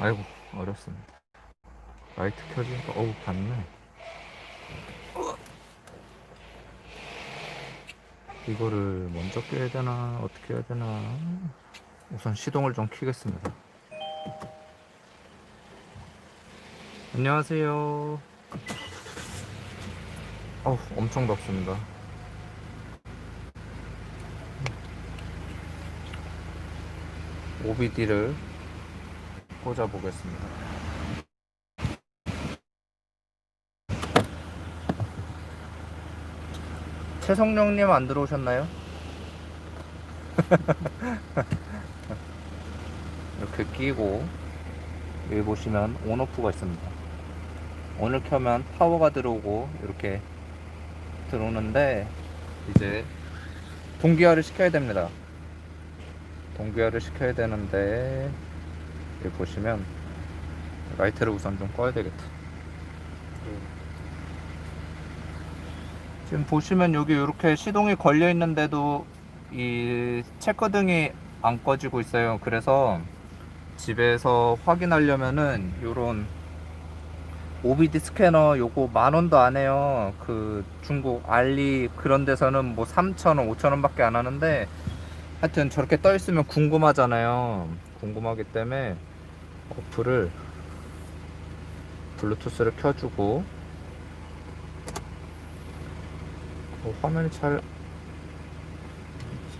아이고 어렵습니다. 라이트 켜지니까 어우 봤네. 이거를 먼저 껴야 되나 어떻게 해야 되나. 우선 시동을 좀 켜겠습니다. 안녕하세요. 어우 엄청 덥습니다. OBD를 꽂아 보겠습니다. 최성룡님 안 들어오셨나요? 이렇게 끼고 여기 보시면 온오프가 있습니다. 온을 켜면 파워가 들어오고 이렇게 들어오는데 이제 동기화를 시켜야 됩니다. 동기화를 시켜야 되는데 여기 보시면 라이트를 우선 좀 꺼야 되겠다. 지금 보시면 여기 이렇게 시동이 걸려 있는데도 이 체크등이 안 꺼지고 있어요. 그래서 집에서 확인하려면은 요런 OBD 스캐너 요거 만 원도 안 해요. 그 중국 알리 그런 데서는 뭐 3,000원, 5,000원 밖에 안 하는데 하여튼 저렇게 떠 있으면 궁금하잖아요. 궁금하기 때문에 어플을 블루투스를 켜주고 어, 화면이 잘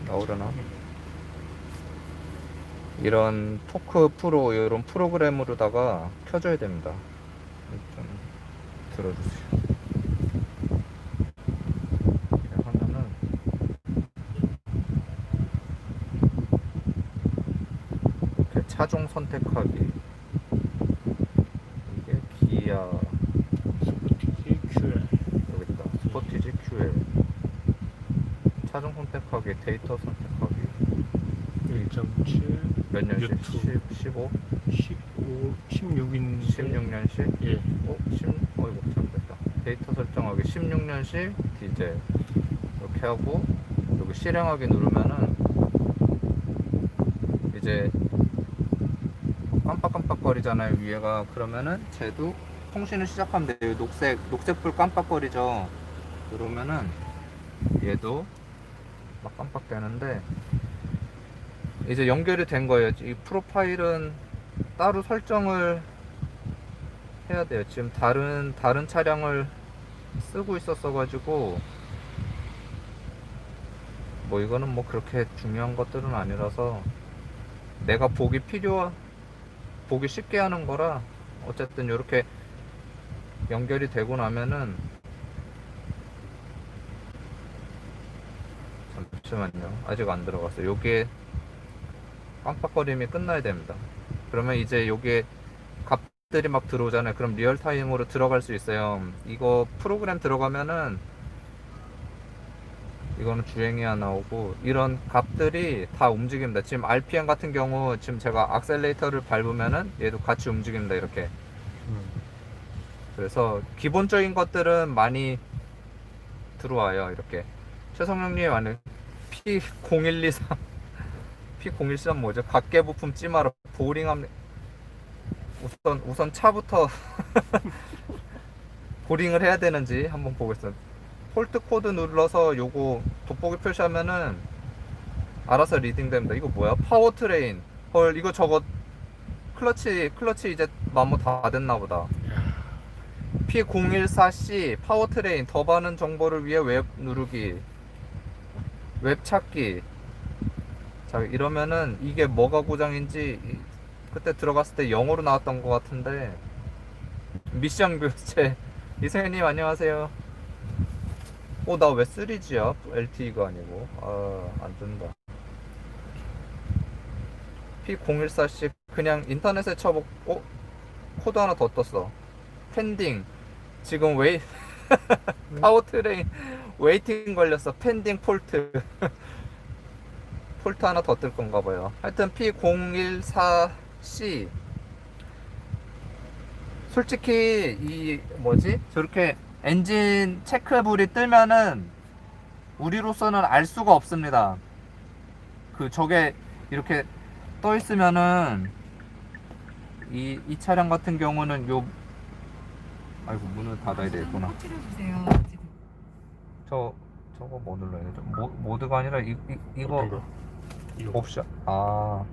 나오려나? 이런 토크 프로 이런 프로그램으로다가 켜줘야 됩니다. 좀 들어주세요. 이렇게 하면은 이렇게 차종 선택하기 이게 기아 스포티지 QL 여기 있다 스포티지 QL 차종 선택하기 데이터 선택하기 1.7 몇 년식? 유튜브. 10, 15? 15 16인 16년식? 예 어? 10, 어이구 잘못됐다 데이터 설정하기 16년식 디젤 이렇게 하고 여기 실행하기 누르면은 이제 깜빡깜빡거리잖아요 위에가. 그러면은 쟤도 통신을 시작하면 돼요. 녹색 녹색불 깜빡거리죠? 그러면은 얘도 막 깜빡대는데 이제 연결이 된 거예요. 이 프로파일은 따로 설정을 해야 돼요. 지금 다른 다른 차량을 쓰고 있었어 가지고 뭐 이거는 뭐 그렇게 중요한 것들은 아니라서 내가 보기 필요 보기 쉽게 하는 거라 어쨌든 이렇게 연결이 되고 나면은 잠시만요. 아직 안 들어갔어요. 요게 깜빡거림이 끝나야 됩니다. 그러면 이제 요게 값들이 막 들어오잖아요. 그럼 리얼타임으로 들어갈 수 있어요. 이거 프로그램 들어가면은 이거는 주행이야 나오고 이런 값들이 다 움직입니다. 지금 RPM 같은 경우 지금 제가 악셀레이터를 밟으면은 얘도 같이 움직입니다. 이렇게. 그래서 기본적인 것들은 많이 들어와요. 이렇게. 최성룡님 안에 P0123 P0123 뭐죠? 각계 부품 찜하러 보링함 우선 우선 차부터 보링을 해야 되는지 한번 보겠습니다. 폴트 코드 눌러서 요거 돋보기 표시하면은 알아서 리딩 됩니다. 이거 뭐야? 파워 트레인. 헐 이거 저거 클러치 클러치 이제 마모 다 됐나 보다. P014C 파워 트레인 더 많은 정보를 위해 웹 누르기. 웹 찾기. 자 이러면은 이게 뭐가 고장인지 이- 그때 들어갔을 때 영어로 나왔던 것 같은데 미션 교체 이승현님 안녕하세요. 어 나 왜 3G야? LTE가 아니고 아안 뜬다. P014C 그냥 인터넷에 쳐보 어 코드 하나 더 떴어. 펜딩 지금 웨이 파워트레인 웨이팅 걸렸어. 펜딩 폴트 폴트 하나 더 뜰 건가 봐요. 하여튼 P014C 솔직히 이 뭐지? 저렇게 엔진 체크불이 뜨면은 우리로서는 알 수가 없습니다. 그 저게 이렇게 떠 있으면은 이, 이 차량 같은 경우는 요 아이고 문을 닫아야 되겠구나. 저 저거 뭐 눌러야 되죠? 모, 모드가 아니라 이, 이 이거 옵션. 아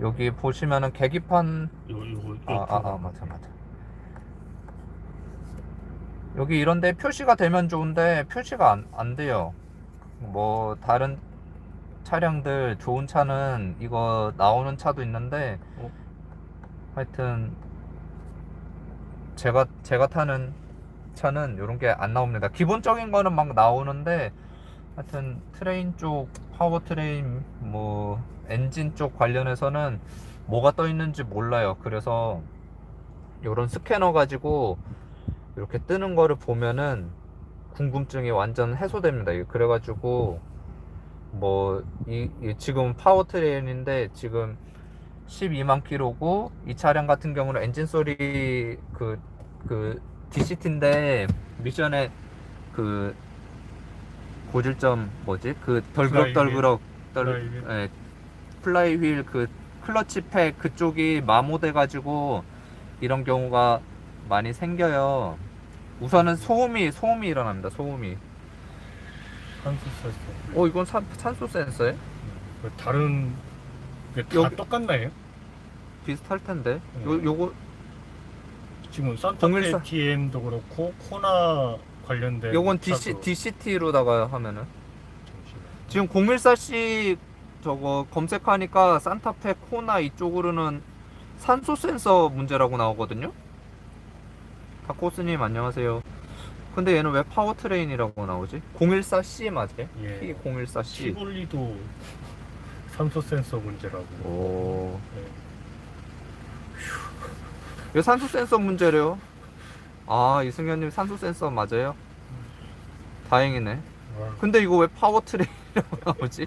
여기 보시면은 계기판 이거 이거 아, 아, 아, 맞아, 맞아. 여기 이런데 표시가 되면 좋은데 표시가 안, 안 돼요. 뭐 다른 차량들 좋은 차는 이거 나오는 차도 있는데 어? 하여튼 제가 제가 타는 차는 이런 게 안 나옵니다. 기본적인 거는 막 나오는데 하여튼 트레인 쪽 파워 트레인 뭐 엔진 쪽 관련해서는 뭐가 떠 있는지 몰라요. 그래서 이런 스캐너 가지고 이렇게 뜨는 거를 보면은 궁금증이 완전 해소됩니다. 그래가지고 뭐 이 지금 파워 트레인인데 지금 12만 킬로고 이 차량 같은 경우는 엔진 소리 그그 DCT인데 미션에 그 고질점 뭐지 그 덜그럭덜그럭 떨 플라이휠. 예, 플라이휠 그 클러치 팩 그쪽이 마모돼 가지고 이런 경우가 많이 생겨요. 우선은 소음이 소음이 일어납니다. 소음이. 한수 센서. 어 이건 산, 산소 센서에 그 다른 이게 다 여기- 똑같나요? 비슷할 텐데. 요 음. 요거 지금 산타페 014. TM도 그렇고 코나 관련된 요건 DC 차도- DCT로다가 하면은 잠시만요. 지금 014C 저거 검색하니까 산타페 코나 이쪽으로는 산소 센서 문제라고 나오거든요. 다코스님 안녕하세요. 근데 얘는 왜 파워트레인이라고 나오지? 014C 맞지? 예. P014C. 시볼리도 산소 센서 문제라고. 오. 네. 왜 산소 센서 문제래요? 아 이승현님 산소 센서 맞아요? 다행이네. 아, 근데 이거 왜 파워트레인이라고 나오지?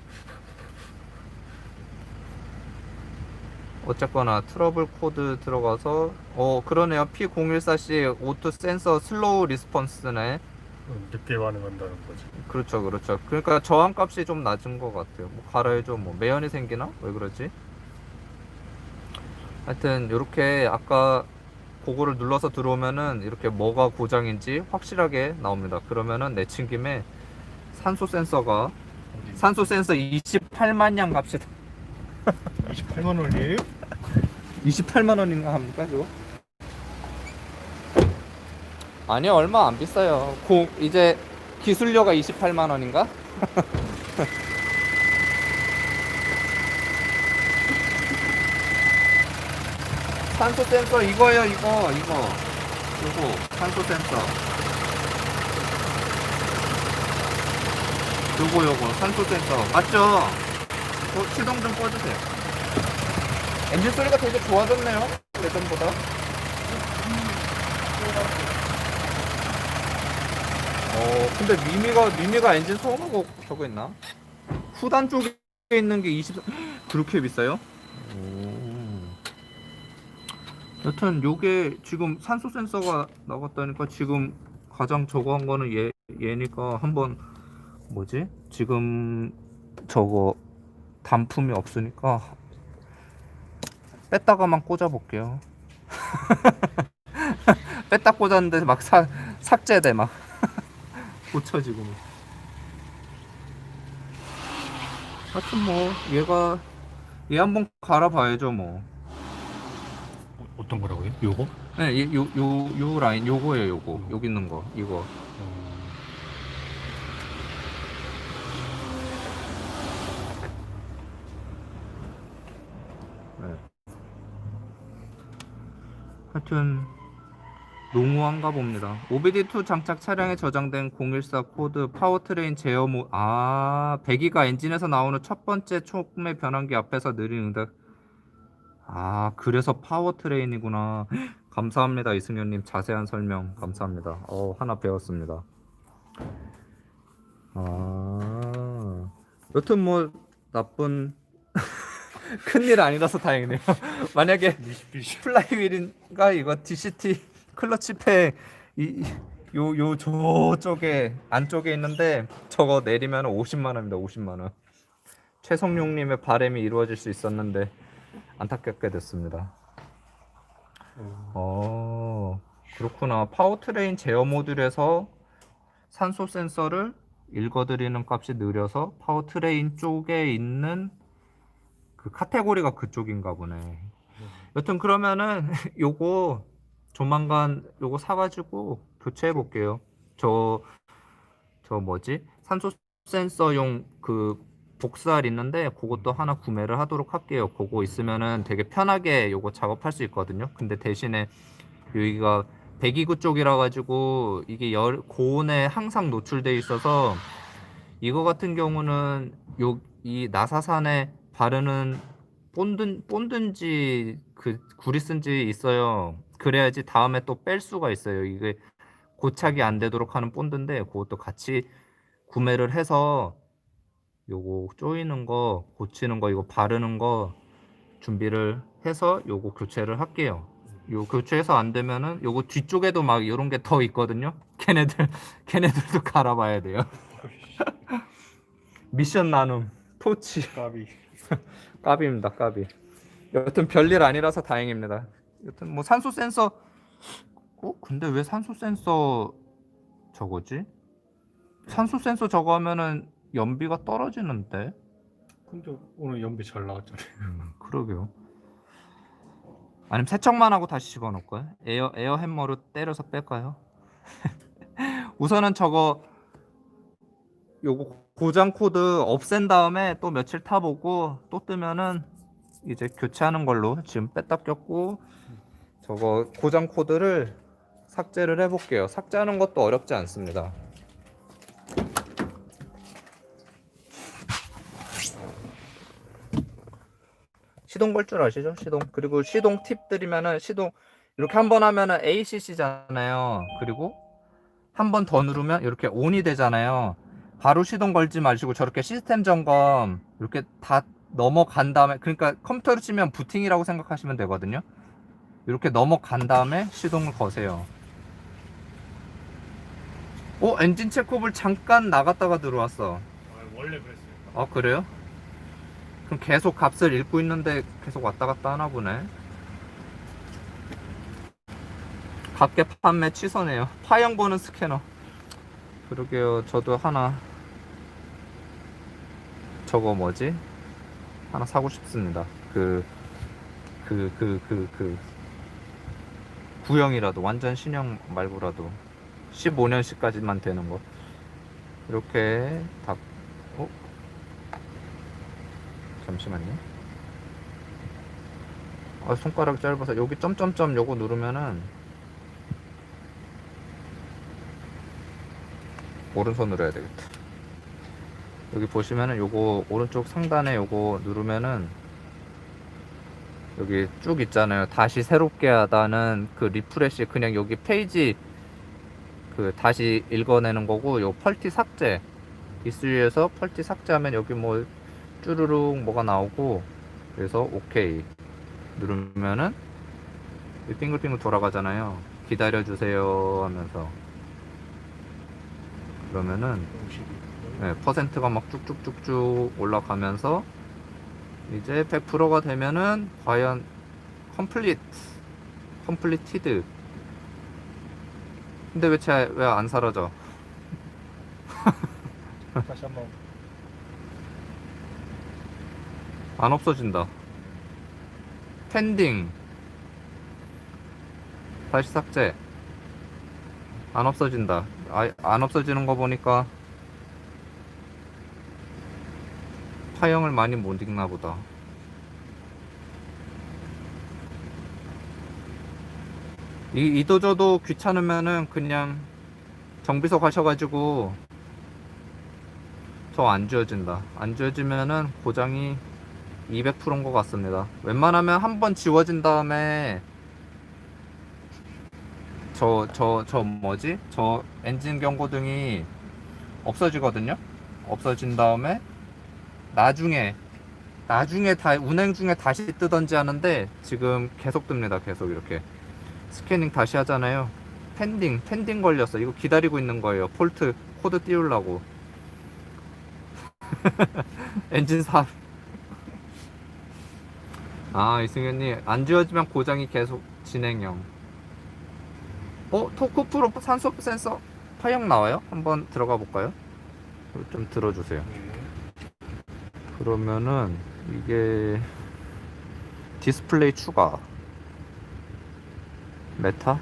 어쨌거나 트러블 코드 들어가서 어 그러네요 P014C 오토 센서 슬로우 리스폰스네 늦게 반응한다는 거지. 그렇죠 그렇죠 그러니까 저항 값이 좀 낮은 것 같아요 뭐 갈아야죠 뭐 매연이 생기나? 왜 그러지? 하여튼 이렇게 아까 그거를 눌러서 들어오면은 이렇게 뭐가 고장인지 확실하게 나옵니다 그러면은 내친 김에 산소 센서가 산소 센서 28만 양 갑시다 28만 원이에요? 28만 원인가 합니까 이거? 아니요 얼마 안 비싸요 고, 이제 기술료가 28만 원인가? 산소 센서 이거예요 이거 이거 요거 산소 센서 요거 요거 산소 센서 맞죠? 어, 시동 좀 꺼주세요 엔진 소리가 되게 좋아졌네요 예전보다 어 근데 미미가 미미가 엔진 소음하고 저거 있나? 후단 쪽에 있는 게 20... 그렇게 비싸요? 여튼 요게 지금 산소 센서가 나갔다니까 지금 가장 저거 한 거는 얘, 얘니까 한번 뭐지? 지금 저거 단품이 없으니까 뺐다가만 꽂아 볼게요. 뺐다 꽂았는데 막 사, 삭제돼 막 고쳐 지금. 하여튼 뭐 얘가 얘 한번 갈아봐야죠 뭐. 어, 어떤 거라고요? 요거? 네, 이- 요, 요, 요 라인 요거예요 요거 여기 있는 거 이거. 어, 하여튼 농후한가 봅니다. OBD2 장착 차량에 저장된 014 코드 파워트레인 제어 모 아, 배기가 엔진에서 나오는 첫 번째 촉매 변환기 앞에서 느린 응답. 아, 그래서 파워트레인이구나. 감사합니다, 이승현님. 자세한 설명 감사합니다. 어, 하나 배웠습니다. 아, 여튼 뭐 나쁜 큰일 아니라서 다행이네요. 만약에. 플라이휠인가 이거 DCT 클러치 팩 이요 요 저쪽에 안쪽에 있는데 저거 내리면 50만 원입니다. 50만 원. 최성룡 님의 바람이 이루어질 수 있었는데 안타깝게 됐습니다. 어, 어, 그렇구나. 파워트레인 제어 모듈에서 산소 센서를 읽어드리는 값이 느려서 파워트레인 쪽에 있는 그 카테고리가 그쪽인가 보네. 여튼 그러면은 요거 조만간 요거 사가지고 교체해 볼게요. 저, 저 뭐지? 산소 센서용 그 복사알 있는데 그것도 하나 구매를 하도록 할게요. 그거 있으면은 되게 편하게 요거 작업할 수 있거든요. 근데 대신에 여기가 배기구 쪽이라 가지고 이게 열 고온에 항상 노출돼 있어서 이거 같은 경우는 요 이 나사산에 바르는 본든 본든지 그 구리슨지 있어요. 그래야지 다음에 또 뺄 수가 있어요. 이게 고착이 안 되도록 하는 본드인데 그것도 같이 구매를 해서 요거 조이는 거 고치는 거 이거 바르는 거 준비를 해서 요거 교체를 할게요. 요 교체해서 안 되면은 요거 뒤쪽에도 막 이런 게 더 있거든요. 걔네들 걔네들도 갈아봐야 돼요. 미션 나눔 토치 까비. 까비입니다 까비. 여튼 별일 아니라서 다행입니다. 여튼 뭐 산소 센서 어 근데 왜 산소 센서 저거지? 산소 센서 저거 하면은 연비가 떨어지는데. 근데 오늘 연비 잘 나왔잖아요. 음, 그러게요. 아니면 세척만 하고 다시 집어넣을까요? 에어 에어 햄머로 때려서 뺄까요? 우선은 저거 요거 고장 코드 없앤 다음에 또 며칠 타보고 또 뜨면은 이제 교체하는 걸로 지금 뺐다 꼈고 저거 고장 코드를 삭제를 해볼게요. 삭제하는 것도 어렵지 않습니다. 시동 걸 줄 아시죠? 시동. 그리고 시동 팁 드리면은 시동 이렇게 한 번 하면은 ACC잖아요. 그리고 한 번 더 누르면 이렇게 ON이 되잖아요. 바로 시동 걸지 마시고 저렇게 시스템 점검 이렇게 다 넘어간 다음에 그러니까 컴퓨터로 치면 부팅이라고 생각하시면 되거든요. 이렇게 넘어간 다음에 시동을 거세요. 어 엔진 체크업을 잠깐 나갔다가 들어왔어. 원래 그랬어요. 아 그래요? 그럼 계속 값을 읽고 있는데 계속 왔다 갔다 하나 보네. 값계 판매 취소네요. 파형 보는 스캐너. 그러게요. 저도 하나 저거 뭐지? 하나 사고 싶습니다. 그 그 그 그 그 구형이라도 완전 신형 말고라도 15년씩까지만 되는 거. 이렇게 다 어? 잠시만요. 아, 손가락 짧아서 여기 점점점 요거 누르면은 오른손으로 해야 되겠다. 여기 보시면은 요거 오른쪽 상단에 요거 누르면은 여기 쭉 있잖아요. 다시 새롭게 하다는 그 리프레시 그냥 여기 페이지 그 다시 읽어내는 거고 요 펄티 삭제 이스유에서 펄티 삭제하면 여기 뭐 쭈루룩 뭐가 나오고 그래서 오케이 누르면은 이 빙글빙글 돌아가잖아요 기다려 주세요 하면서 그러면은 52. 네, 퍼센트가 막 쭉쭉쭉쭉 올라가면서 이제 100%가 되면은 과연 컴플리트 컴플리티드 근데 왜왜 안 사라져 다시 한번 안 없어진다. 펜딩. 다시 삭제. 안 없어진다. 아, 안 없어지는 거 보니까 파형을 많이 못 읽나 보다. 이, 이도저도 귀찮으면은 그냥 정비소 가셔가지고 저 안 지워진다. 안 지워지면은 고장이 200%인 것 같습니다. 웬만하면 한 번 지워진 다음에 저 저 저 뭐지? 저 엔진 경고등이 없어지거든요. 없어진 다음에 나중에 나중에 다 운행 중에 다시 뜨던지 하는데 지금 계속 뜹니다. 계속 이렇게 스캐닝 다시 하잖아요. 펜딩 펜딩 걸렸어. 이거 기다리고 있는 거예요. 폴트 코드 띄우려고. 엔진 사아 이승현님 안 지워지면 고장이 계속 진행형 어? 토크 프로 산소 센서 파형 나와요? 한번 들어가 볼까요? 좀 들어주세요 네. 그러면은 이게 디스플레이 추가 메타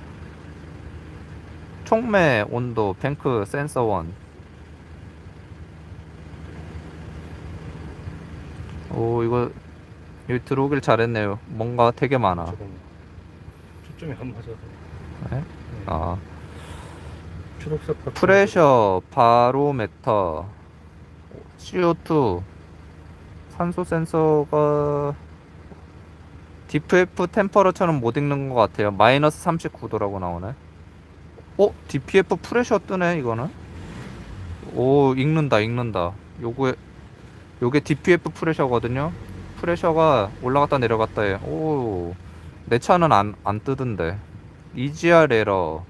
총매 온도 뱅크 센서 원 오, 이거, 여기 들어오길 잘했네요. 뭔가 되게 많아. 초점이 안 맞아서. 네? 네. 아, 초록색. 프레셔, 바로메터, CO2, 산소 센서가 DPF 템퍼러처럼 못 읽는 것 같아요. 마이너스 39도라고 나오네. 어? DPF 프레셔 뜨네, 이거는? 오, 읽는다, 읽는다. 요거에, 요게 DPF 프레셔거든요. 프레셔가 올라갔다 내려갔다 해. 오, 내 차는 안, 안 뜨던데. EGR 에러.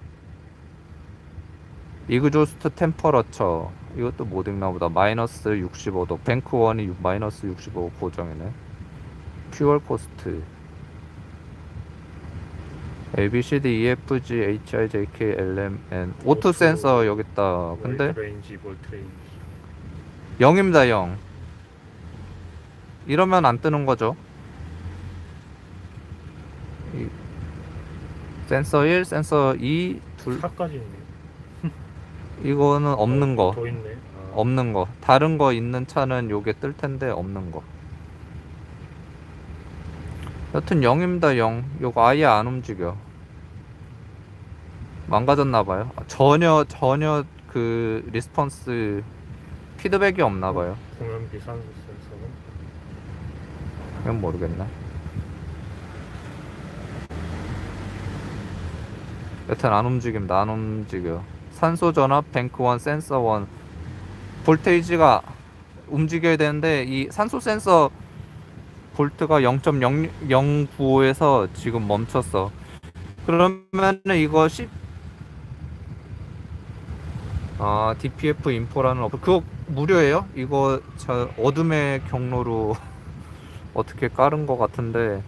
이그조스트 템퍼러처 이것도 못 읽나 보다. 마이너스 65도. 뱅크원이 유- 마이너스 65 고정이네. 퓨얼 코스트. A B C D E F G H I J K L M N. 오토 센서 여기 있다. 근데 월드 레인지, 볼트 레인지. 0입니다 0 이러면 안 뜨는 거죠? 이- 센서 1 센서 2 둘. 4까지 있네. 이거는 없는 거. 더 있네. 아, 없는 거. 다른 거 있는 차는 요게 뜰 텐데 없는 거. 여튼 0입니다 0 요거 아예 안 움직여. 망가졌나 봐요. 아, 전혀 전혀 그 리스폰스 피드백이 없나 봐요. 공연 비산소 센서는 그건 모르겠네. 여튼 안 움직입니다. 안 움직여 산소 전압 뱅크 1 센서 1 볼테이지가 움직여야 되는데 이 산소 센서 볼트가 0.095에서 지금 멈췄어 그러면은 이거 10 아, DPF 인포라는 어플 그거 무료예요? 이거 저 어둠의 경로로 어떻게 깔은 것 같은데.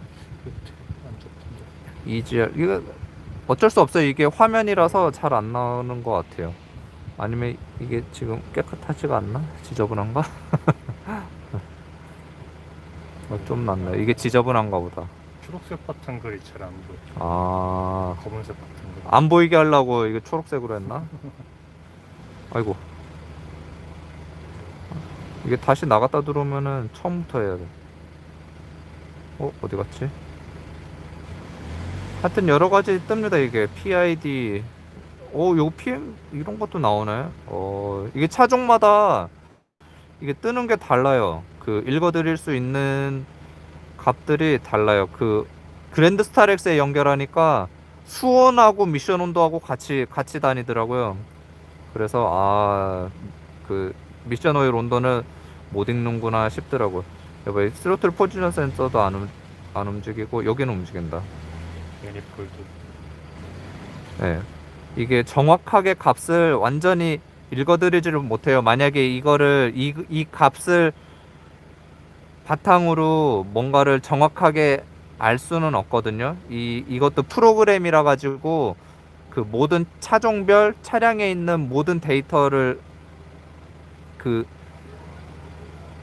EGR 이거 어쩔 수 없어요. 이게 화면이라서 잘 안 나오는 것 같아요. 아니면 이게 지금 깨끗하지가 않나? 지저분한가? 어, 좀 낫네. 이게 지저분한가 보다. 초록색 바탕 글이 잘안 보여. 아, 검은색 바탕 글. 안 보이게 하려고 이거 초록색으로 했나? 아이고. 이게 다시 나갔다 들어오면은 처음부터 해야 돼. 어, 어디 갔지? 하여튼 여러 가지 뜹니다, 이게. PID. 오, 요 PM 이런 것도 나오네. 어, 이게 차종마다 이게 뜨는 게 달라요. 그 읽어드릴 수 있는 값들이 달라요. 그 그랜드 스타렉스에 연결하니까 수온하고 미션 온도하고 같이 같이 다니더라고요. 그래서 아 그 미션 오일 온도는 못 읽는구나 싶더라고요. 여기 스로틀 포지션 센서도 안, 움, 안 움직이고 여기는 움직인다. 애니폴드. 네. 이게 정확하게 값을 완전히 읽어드리지를 못해요. 만약에 이거를 이, 이 값을 바탕으로 뭔가를 정확하게 알 수는 없거든요. 이 이것도 프로그램이라 가지고 그 모든 차종별 차량에 있는 모든 데이터를 그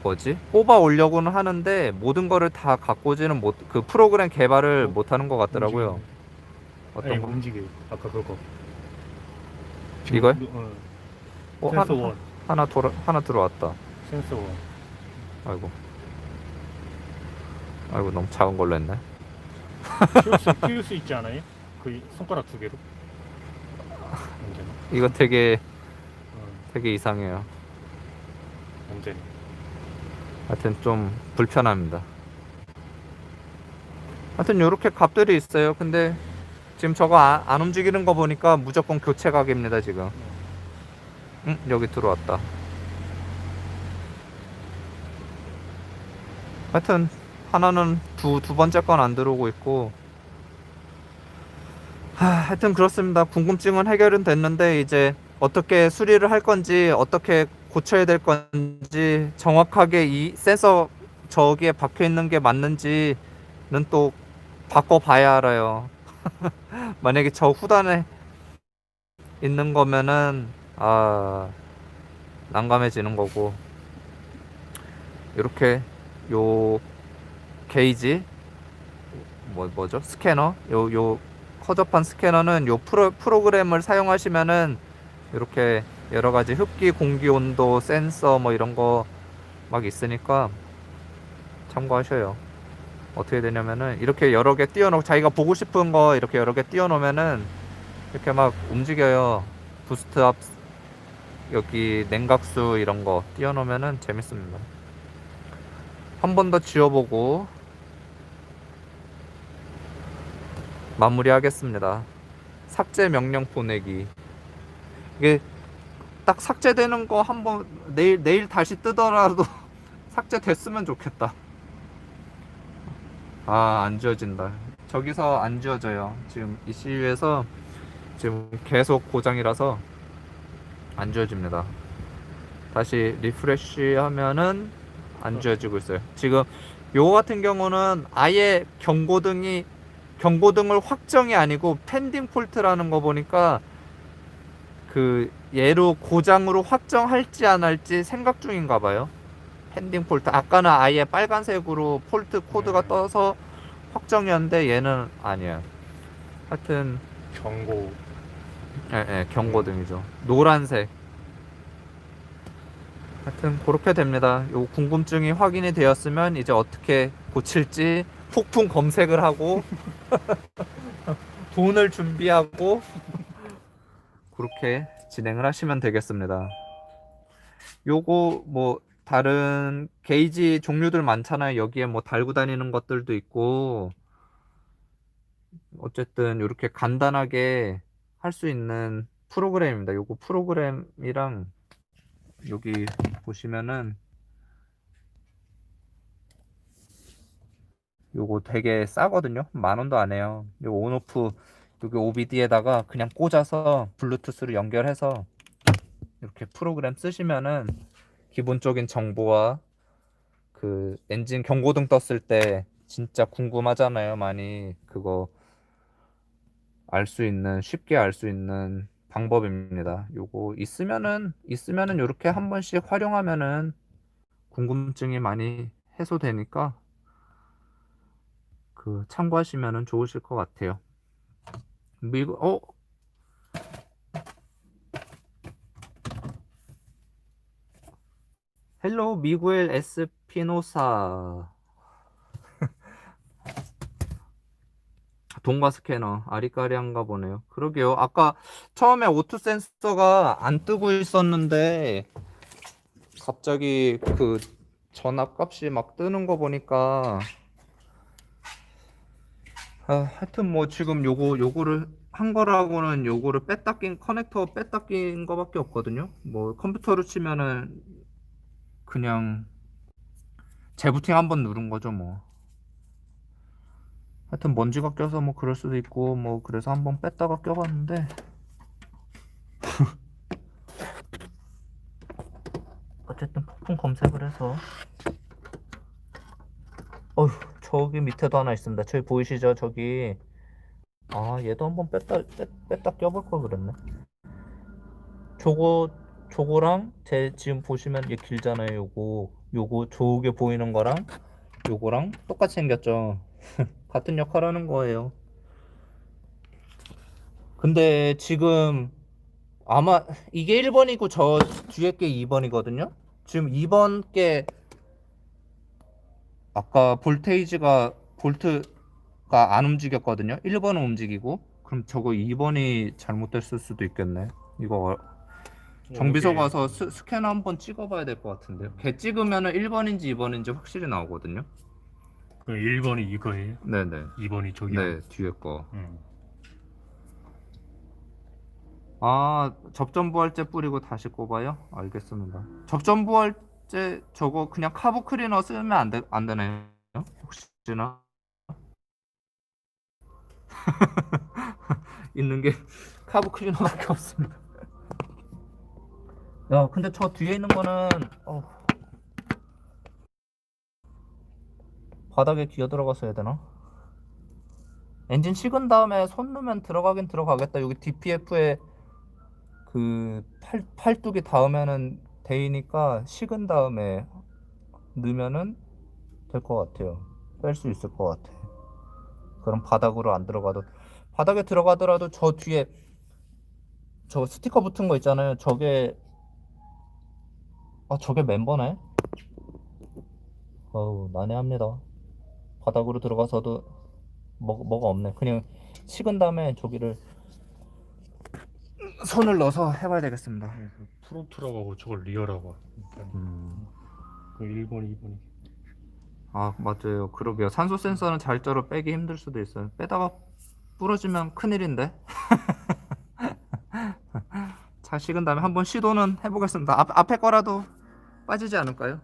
뭐지 뽑아 오려고는 하는데 모든 거를 다 갖고 오지는 못 그 프로그램 개발을 못 하는 것 같더라고요. 어떤 거? 거? 움직여. 아까 그거. 이거요? 어. 어, 센서 원. 하나 돌아 하나 들어왔다. 센서 원. 아이고. 아이고 너무 작은 걸로 했네. 키울 수, 키울 수 있지 않아요? 그 손가락 두 개로. 이거 되게 어, 되게 이상해요. 언제나. 하여튼 좀 불편합니다. 하여튼 요렇게 값들이 있어요. 근데 지금 저거 아- 안 움직이는 거 보니까 무조건 교체 가격입니다 지금. 응 여기 들어왔다. 하여튼 하나는 두 두 번째 건 안 들어오고 있고. 하, 하여튼 그렇습니다. 궁금증은 해결은 됐는데 이제 어떻게 수리를 할 건지 어떻게 고쳐야 될 건지 정확하게 이 센서 저기에 박혀 있는 게 맞는지 또 바꿔봐야 알아요. 만약에 저 후단에 있는 거면은 아 난감해지는 거고. 이렇게 요 게이지 뭐 뭐죠? 스캐너? 요 요 커접한 스캐너는 요 프로, 프로그램을 사용하시면은 이렇게 여러 가지 흡기 공기 온도 센서 뭐 이런 거 막 있으니까 참고하셔요. 어떻게 되냐면은 이렇게 여러 개 띄워놓고 자기가 보고 싶은 거 이렇게 여러 개 띄워놓으면은 이렇게 막 움직여요. 부스트업 여기 냉각수 이런 거 띄워놓으면은 재밌습니다. 한 번 더 지워보고 마무리하겠습니다. 삭제 명령 보내기. 이게 딱 삭제되는 거 한번 내일 내일 다시 뜨더라도 삭제됐으면 좋겠다. 아, 안 지워진다. 저기서 안 지워져요. 지금 이 CU에서 지금 계속 고장이라서 안 지워집니다. 다시 리프레시 하면은 안 지워지고 있어요. 지금 요거 같은 경우는 아예 경고등이 경고등을 확정이 아니고 펜딩 폴트라는 거 보니까 그 얘로 고장으로 확정할지 안 할지 생각 중인가 봐요. 펜딩 폴트. 아까는 아예 빨간색으로 폴트 코드가 네. 떠서 확정이었는데 얘는 아니에요. 하여튼 경고 예, 예, 경고등이죠. 노란색. 하여튼 그렇게 됩니다. 요 궁금증이 확인이 되었으면 이제 어떻게 고칠지 폭풍 검색을 하고 돈을 준비하고 그렇게 진행을 하시면 되겠습니다. 요거 뭐 다른 게이지 종류들 많잖아요. 여기에 뭐 달고 다니는 것들도 있고 어쨌든 이렇게 간단하게 할 수 있는 프로그램입니다. 요거 프로그램이랑 여기 보시면은 요거 되게 싸거든요. 만 원도 안 해요. 요 온오프 여기 OBD에다가 그냥 꽂아서 블루투스로 연결해서 이렇게 프로그램 쓰시면은 기본적인 정보와 그 엔진 경고등 떴을 때 진짜 궁금하잖아요. 많이 그거 알 수 있는 쉽게 알 수 있는 방법입니다. 요거 있으면은 있으면은 요렇게 한 번씩 활용하면은 궁금증이 많이 해소되니까 그 참고하시면은 좋으실 것 같아요. 미국 어 헬로 미구엘 에스피노사 동과 스캐너 아리까리한가 보네요. 그러게요. 아까 처음에 오투 센서가 안 뜨고 있었는데 갑자기 그 전압 값이 막 뜨는 거 보니까 아, 하여튼 뭐 지금 요거 요거를 한 거라고는 요거를 뺐다 낀 커넥터 뺐다 낀 거밖에 없거든요. 뭐 컴퓨터로 치면은 그냥 재부팅 한 번 누른 거죠, 뭐. 하여튼 먼지가 껴서 뭐 그럴 수도 있고 뭐 그래서 한 번 뺐다가 껴봤는데 어쨌든 폭풍 검색을 해서 어휴 저기 밑에도 하나 있습니다. 저기 보이시죠? 저기. 아 얘도 한번 뺐다 뺐, 뺐다 껴볼 걸 그랬네. 저거 저거랑 제 지금 보시면 얘 길잖아요 요거. 요거 저게 보이는 거랑 요거랑 똑같이 생겼죠. 같은 역할 하는 거예요. 근데 지금 아마 이게 1번이고 저 뒤에 게 2번이거든요. 지금 2번 게 아까 볼테이지가 볼트가 안 움직였거든요. 1번은 움직이고 그럼 저거 2번이 잘못됐을 수도 있겠네. 이거 정비소 여기 가서 스, 스캐너 한번 찍어봐야 될 것 같은데요. 걔 찍으면은 1번인지 2번인지 확실히 나오거든요. 그 1번이 이거예요. 네네. 2번이 저기. 네 뒤에 거. 음. 아 접전부활제 뿌리고 다시 꼽아요? 알겠습니다. 접전부활 제 저거 그냥 카브 클리너 쓰면 안, 되, 안 되나요? 혹시나 있는 게 카브 클리너밖에 없습니다. 야 근데 저 뒤에 있는 거는 어, 바닥에 기어 들어가서 해야 되나? 엔진 식은 다음에 손 넣으면 들어가긴 들어가겠다. 여기 DPF에 그 팔, 팔뚝이 닿으면은 데이니까 식은 다음에 넣으면은 될 것 같아요. 뺄 수 있을 것 같아. 그럼 바닥으로 안 들어가도 바닥에 들어가더라도 저 뒤에 저 스티커 붙은 거 있잖아요. 저게 아 저게 멤버네? 어우 난해합니다. 바닥으로 들어가서도 뭐, 뭐가 없네. 그냥 식은 다음에 저기를 손을 넣어서 해봐야 되겠습니다. 프론트라고 하고 저걸 리어라고 하니까 음. 그 1번, 2번이 아 맞아요. 그러게요. 산소 센서는 잘자로 빼기 힘들 수도 있어요. 빼다가 부러지면 큰일인데. 자 식은 다음에 한번 시도는 해보겠습니다. 앞, 앞에 거라도 빠지지 않을까요?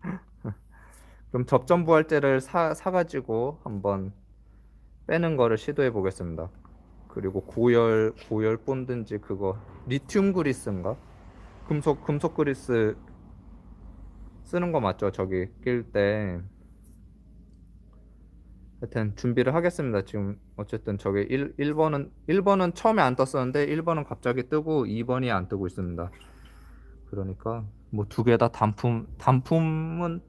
그럼 접전부활제를 사, 사가지고 한번 빼는 거를 시도해 보겠습니다. 그리고 고열 고열 본든지 그거 리튬 그리스인가? 금속 금속 그리스 쓰는 거 맞죠? 저기 낄 때. 하여튼 준비를 하겠습니다. 지금 어쨌든 저게 1, 1번은 1번은 처음에 안 떴었는데 1번은 갑자기 뜨고 2번이 안 뜨고 있습니다. 그러니까 뭐 두 개 다 단품 단품은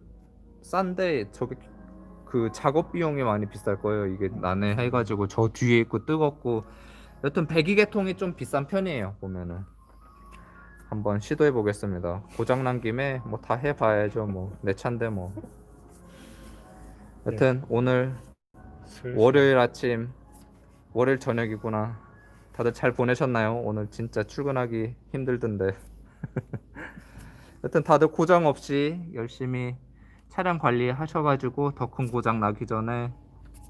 싼데 저게 그 작업 비용이 많이 비쌀 거예요. 이게 난해 해가지고 저 뒤에 있고 뜨겁고 여튼 배기계통이 좀 비싼 편이에요. 보면은 한번 시도해 보겠습니다. 고장 난 김에 뭐 다 해봐야죠. 뭐 내 차인데 뭐. 여튼 오늘 슬슬 월요일 아침 월요일 저녁이구나. 다들 잘 보내셨나요? 오늘 진짜 출근하기 힘들던데. 여튼 다들 고장 없이 열심히 차량 관리 하셔가지고 더 큰 고장 나기 전에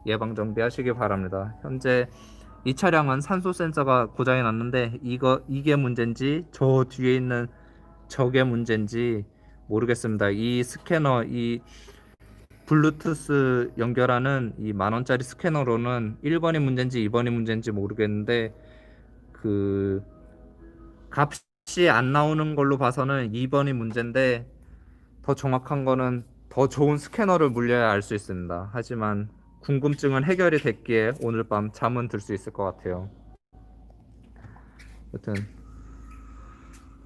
예방 정비하시기 바랍니다. 현재 이 차량은 산소 센서가 고장이 났는데 이거 이게 문제인지 저 뒤에 있는 저게 문제인지 모르겠습니다. 이 스캐너 이 블루투스 연결하는 이 만 원짜리 스캐너로는 1번이 문제인지 2번이 문제인지 모르겠는데 그 값이 안 나오는 걸로 봐서는 2번이 문제인데 더 정확한 거는 더 좋은 스캐너를 물려야 알 수 있습니다. 하지만 궁금증은 해결이 됐기에 오늘 밤 잠은 들 수 있을 것 같아요. 여튼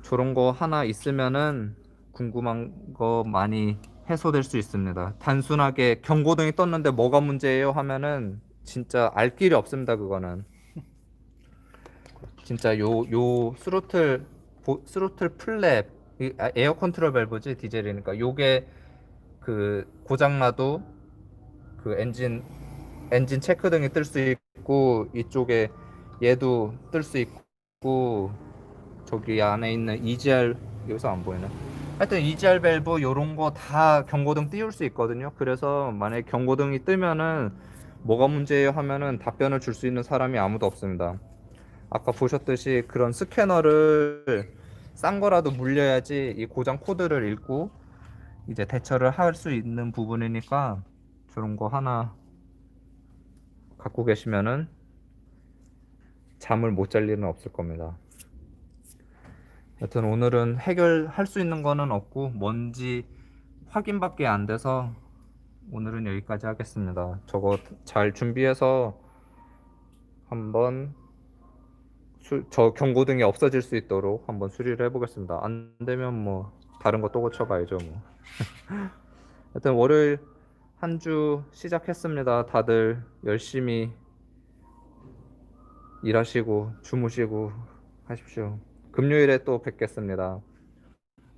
저런 거 하나 있으면은 궁금한 거 많이 해소될 수 있습니다. 단순하게 경고등이 떴는데 뭐가 문제예요 하면은 진짜 알 길이 없습니다. 그거는 진짜 요 요 스로틀 보- 스로틀 플랩 이- 아, 에어 컨트롤 밸브지 디젤이니까 요게 그 고장 나도 그 엔진 엔진 체크 등이 뜰 수 있고 이쪽에 얘도 뜰 수 있고 저기 안에 있는 EGR 여기서 안 보이네. 하여튼 EGR 밸브 요런 거 다 경고등 띄울 수 있거든요. 그래서 만약에 경고등이 뜨면은 뭐가 문제예요 하면은 답변을 줄 수 있는 사람이 아무도 없습니다. 아까 보셨듯이 그런 스캐너를 싼 거라도 물려야지 이 고장 코드를 읽고 이제 대처를 할 수 있는 부분이니까 저런 거 하나 갖고 계시면은 잠을 못 잘 일은 없을 겁니다. 여튼 오늘은 해결할 수 있는 거는 없고 뭔지 확인밖에 안 돼서 오늘은 여기까지 하겠습니다. 저거 잘 준비해서 한번 수, 저 경고등이 없어질 수 있도록 한번 수리를 해보겠습니다. 안 되면 뭐 다른 거 또 고쳐봐야죠 뭐. 하여튼 월요일 한 주 시작했습니다. 다들 열심히 일하시고 주무시고 하십시오. 금요일에 또 뵙겠습니다.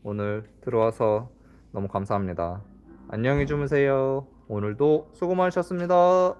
오늘 들어와서 너무 감사합니다. 안녕히 주무세요. 오늘도 수고 많으셨습니다.